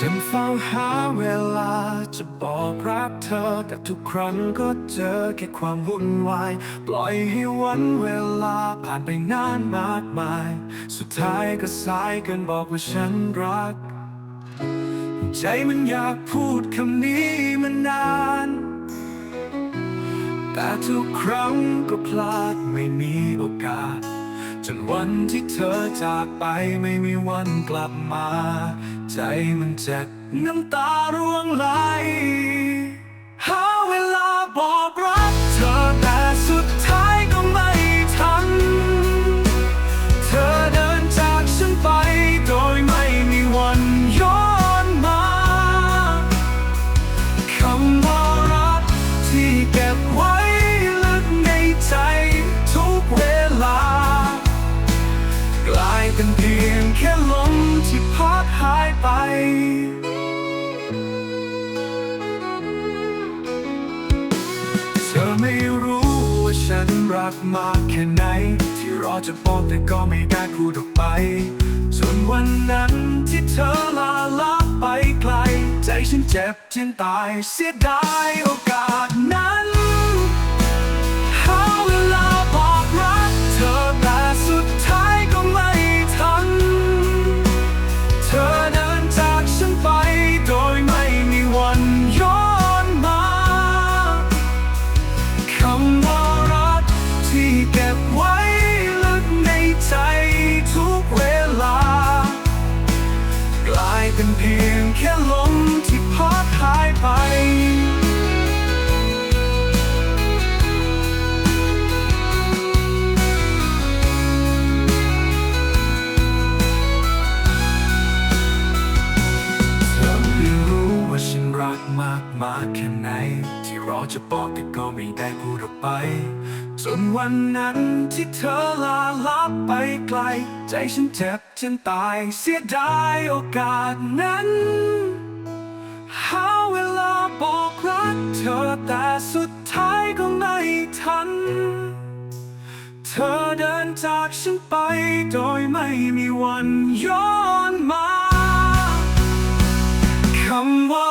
ฉันเฝ้าหาเวลาจะบอกรักเธอ แต่ทุกครั้งก็เจอแค่ความวุ่นวาย ปล่อยให้วันเวลาผ่านไปนานมากมาย สุดท้ายก็สายเกินบอกว่าฉันรัก ใจมันอยากพูดคำนี้มานาน แต่ทุกครั้งก็พลาดไม่มีโอกาส จนวันที่เธอจากไปไม่มีวันกลับมา ใจมันเจ็บน้ำตาร่วงไหล หาเวลาบอก เป็นเพียงแค่ลมที่พัดหายไป เธอไม่รู้ว่าฉันรักมากแค่ไหน ที่รอจะบอกแต่ก็ไม่กล้าพูดออกไปส่วนวันนั้นที่เธอลาลับไปไกล ใจฉันเจ็บจนตายเสียดายโอกาสนั้น แค่ลมที่พัดหายไป เธอไม่รู้ว่าฉันรักมากมากแค่ไหน รอจะบอกแต่ก็ไม่ได้พูดออกไปจนวันนั้นที่เธอลาลับไปไกล ใจฉันเจ็บจนตายเสียดายโอกาสนั้นหาเวลาบอกรักเธอแต่สุดท้ายก็ไม่ทัน เธอเดินจากฉันไปโดยไม่มีวันย้อนมาคำว่า